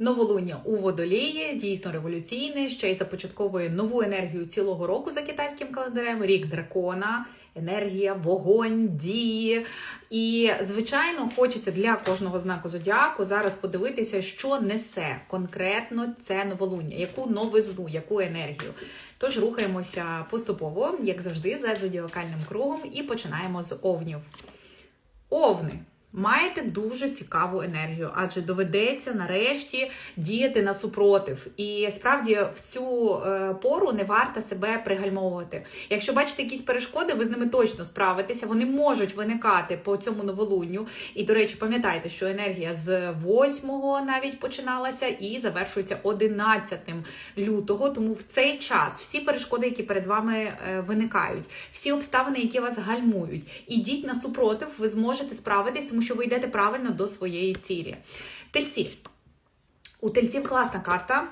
Новолуння у водолії дійсно революційне, ще й започатковує нову енергію цілого року за китайським календарем, рік дракона, енергія, вогонь, дії. І, звичайно, хочеться для кожного знаку зодіаку зараз подивитися, що несе конкретно це новолуння, яку новизну, яку енергію. Тож рухаємося поступово, як завжди, за зодіакальним кругом, і починаємо з овнів. Овни. Маєте дуже цікаву енергію, адже доведеться нарешті діяти на супротив. І справді в цю е, пору не варто себе пригальмовувати. Якщо бачите якісь перешкоди, ви з ними точно справитеся. Вони можуть виникати по цьому новолунню. І, до речі, пам'ятайте, що енергія з 8-го навіть починалася і завершується 11 лютого. Тому в цей час всі перешкоди, які перед вами е, виникають, всі обставини, які вас гальмують, ідіть на супротив, ви зможете справитись, тому що ви йдете правильно до своєї цілі. Тельці. У тельців класна карта.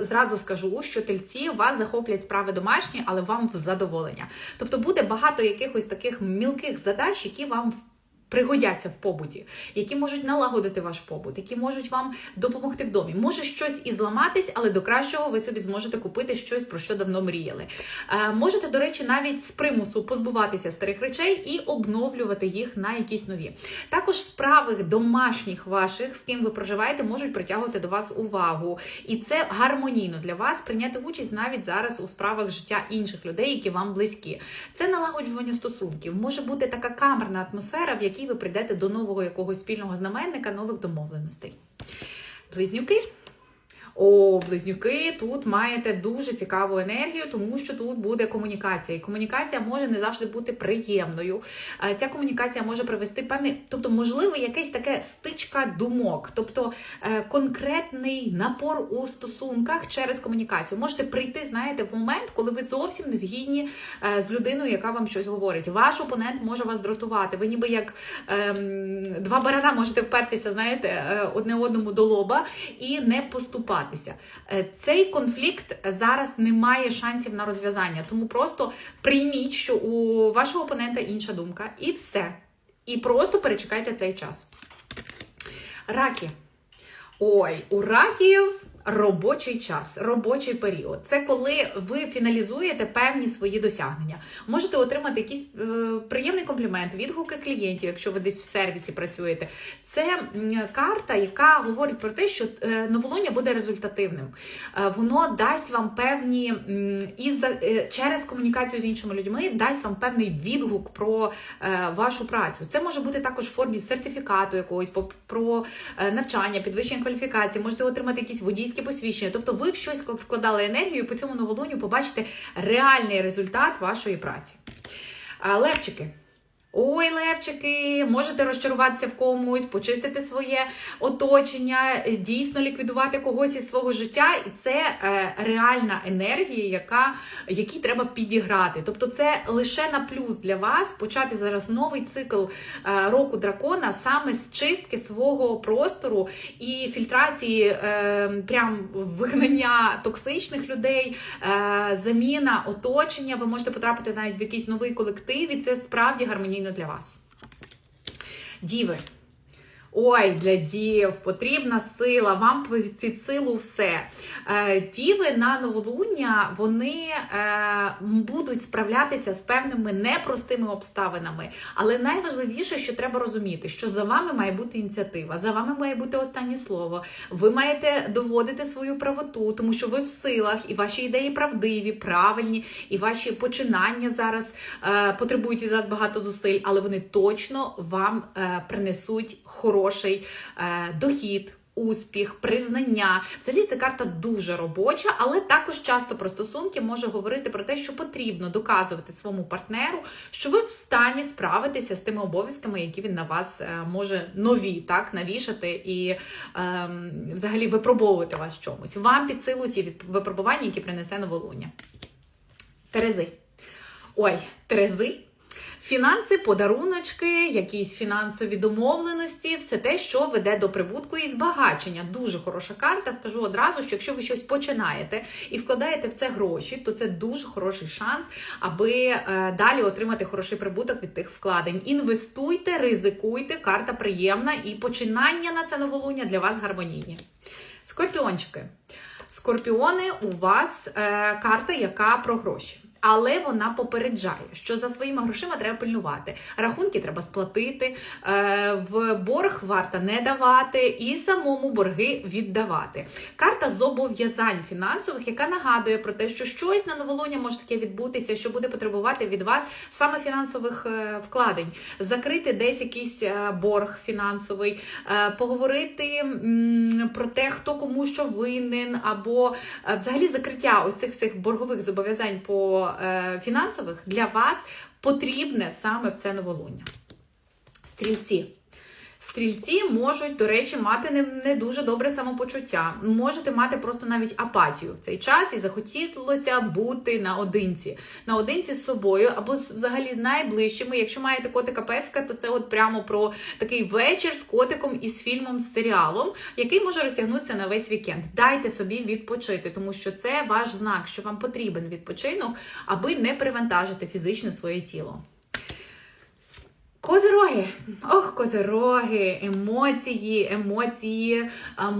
Зразу скажу, що тельці вас захоплять справи домашні, але вам в задоволення. Тобто буде багато якихось таких мілких задач, які вам пригодяться в побуті, які можуть налагодити ваш побут, які можуть вам допомогти в домі. Може щось і зламатись, але до кращого ви собі зможете купити щось, про що давно мріяли. Е, можете, до речі, навіть з примусу позбуватися старих речей і обновлювати їх на якісь нові. Також справи домашніх ваших, з ким ви проживаєте, можуть притягувати до вас увагу. І це гармонійно для вас прийняти участь навіть зараз у справах життя інших людей, які вам близькі. Це налагоджування стосунків. Може бути така камерна атмосфера, в якій ви прийдете до нового якогось спільного знаменника, нових домовленостей. Близнюки. О, близнюки, тут маєте дуже цікаву енергію, тому що тут буде комунікація. І комунікація може не завжди бути приємною. Е, ця комунікація може привести певний, тобто, можливо, якесь таке стичка думок, тобто е, конкретний напор у стосунках через комунікацію. Можете прийти, знаєте, в момент, коли ви зовсім не згідні е, з людиною, яка вам щось говорить. Ваш опонент може вас дратувати. Ви ніби як ем, два барана можете впертися, знаєте, одне одному до лоба і не поступати розвиватися. Е, цей конфлікт зараз не має шансів на розв'язання, тому просто прийміть, що у вашого опонента інша думка, і все. І просто перечекайте цей час. Раки. Ой, у раків робочий час, робочий період. Це коли ви фіналізуєте певні свої досягнення. Можете отримати якийсь е, приємний комплімент, відгуки клієнтів, якщо ви десь в сервісі працюєте. Це карта, яка говорить про те, що е, новолуння буде результативним. Е, воно дасть вам певні і е, через комунікацію з іншими людьми дасть вам певний відгук про вашу працю. Це може бути також в формі сертифікату якогось про навчання, підвищення кваліфікації, можете отримати якісь водійські водійське посвідчення. Тобто ви в щось вкладали енергію, і по цьому новолуню побачите реальний результат вашої праці. Левчики. Ой, левчики, можете розчаруватися в комусь, почистити своє оточення, дійсно ліквідувати когось із свого життя, і це е, реальна енергія, яка, якій треба підіграти. Тобто, це лише на плюс для вас почати зараз новий цикл е, року дракона саме з чистки свого простору і фільтрації, е, прям вигнання токсичних людей, е, заміна оточення. Ви можете потрапити навіть в якийсь новий колектив, і це справді гармонійно самостійно для вас. Діви. Ой, для дів потрібна сила, вам під силу все. Е, діви на новолуння вони е, будуть справлятися з певними непростими обставинами. Але найважливіше, що треба розуміти, що за вами має бути ініціатива, за вами має бути останнє слово. Ви маєте доводити свою правоту, тому що ви в силах, і ваші ідеї правдиві, правильні, і ваші починання зараз е, потребують від вас багато зусиль, але вони точно вам принесуть хорошу грошей, е, дохід. Успіх, признання. Взагалі ця карта дуже робоча, але також часто про стосунки може говорити про те, що потрібно доказувати своєму партнеру, що ви в стані справитися з тими обов'язками, які він на вас е, може нові так навішати і ем, взагалі випробовувати вас чомусь. Вам під силу ті випробування, які принесе новолуння. Терези. Ой, Терези. Фінанси, подаруночки, якісь фінансові домовленості, все те, що веде до прибутку і збагачення. Дуже хороша карта. Скажу одразу, що якщо ви щось починаєте і вкладаєте в це гроші, то це дуже хороший шанс, аби е, далі отримати хороший прибуток від тих вкладень. Інвестуйте, ризикуйте, карта приємна і починання на це новолуння для вас гармонійні. Скорпіончики. Скорпіони у вас е, карта, яка про гроші. Але вона попереджає, що за своїми грошима треба пильнувати. Рахунки треба сплатити, е, в борг варто не давати і самому борги віддавати. Карта зобов'язань фінансових, яка нагадує про те, що щось на новолуння може таке відбутися, що буде потребувати від вас саме фінансових е, вкладень, закрити десь якийсь е, борг фінансовий, поговорити про те, хто кому що винен, або взагалі закриття ось цих всіх боргових зобов'язань по фінансових для вас потрібне саме в це новолуння. Стрільці. Стрільці можуть, до речі, мати не, не дуже добре самопочуття. Можете мати просто навіть апатію в цей час і захотілося бути наодинці. Наодинці з собою або взагалі з найближчими. Якщо маєте котика песика, то це от прямо про такий вечір з котиком і з фільмом, з серіалом, який може розтягнутися на весь вікенд. Дайте собі відпочити, тому що це ваш знак, що вам потрібен відпочинок, аби не перевантажити фізично своє тіло. Козироги, ох, козироги, емоції, емоції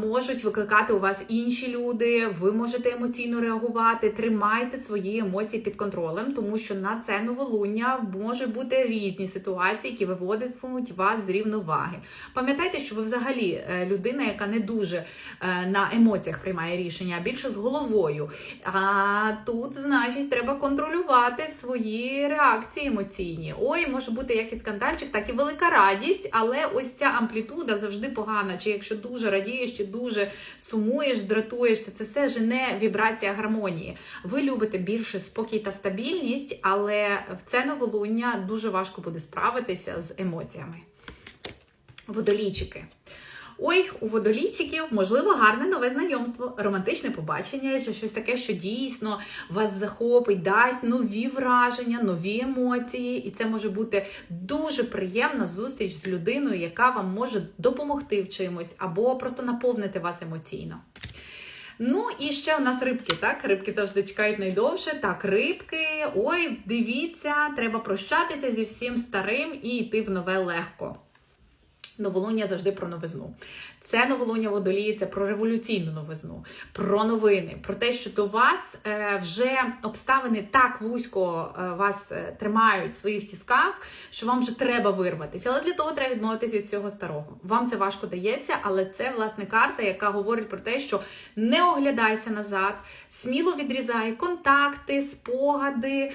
можуть викликати у вас інші люди. Ви можете емоційно реагувати. Тримайте свої емоції під контролем, тому що на це новолуння може бути різні ситуації, які виводитимуть вас з рівноваги. Пам'ятайте, що ви взагалі е, людина, яка не дуже е, на емоціях приймає рішення, а більше з головою. А тут, значить, треба контролювати свої реакції емоційні. Ой, може бути як і скандальчик, так і велика радість, але ось ця амплітуда завжди погана. Чи якщо дуже радієш, чи дуже сумуєш, дратуєшся, це все жене вібрація гармонії. Ви любите більше спокій та стабільність, але в це новолуння дуже важко буде справитися з емоціями. Водолійчики. Ой, у водолійчиків можливо гарне нове знайомство, романтичне побачення, чи щось таке, що дійсно вас захопить, дасть нові враження, нові емоції, і це може бути дуже приємна зустріч з людиною, яка вам може допомогти в чимось або просто наповнити вас емоційно. Ну і ще у нас рибки, так? Рибки завжди чекають найдовше. Так, рибки, ой, дивіться, треба прощатися зі всім старим і йти в нове легко. Новолуння завжди про новизну. Це новолуння водолії, це про революційну новизну, про новини, про те, що до вас е, вже обставини так вузько е, вас е, тримають в своїх тісках, що вам вже треба вирватися. Але для того треба відмовитися від всього старого. Вам це важко дається, але це власне карта, яка говорить про те, що не оглядайся назад, сміло відрізай контакти, спогади,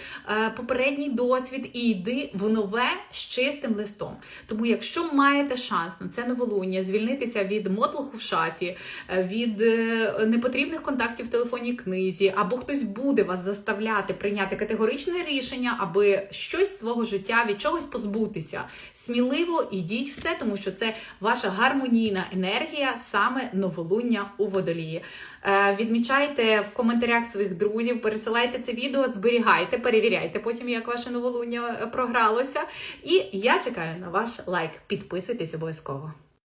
попередній досвід і йди в нове з чистим листом. Тому, якщо маєте шанс на це новолуння звільнитися від мотлуху в шафі, е, від е, непотрібних контактів в телефонній книзі, або хтось буде вас заставляти прийняти категоричне рішення, аби щось з свого життя від чогось позбутися, сміливо ідіть в це, тому що це ваша гармонійна енергія, саме новолуння у водолії. Е, Відмічайте в коментарях своїх друзів, пересилайте це відео, зберігайте, перевіряйте потім, як ваше новолуння програлося. І я чекаю на ваш лайк. Підписуйтесь обов'язково.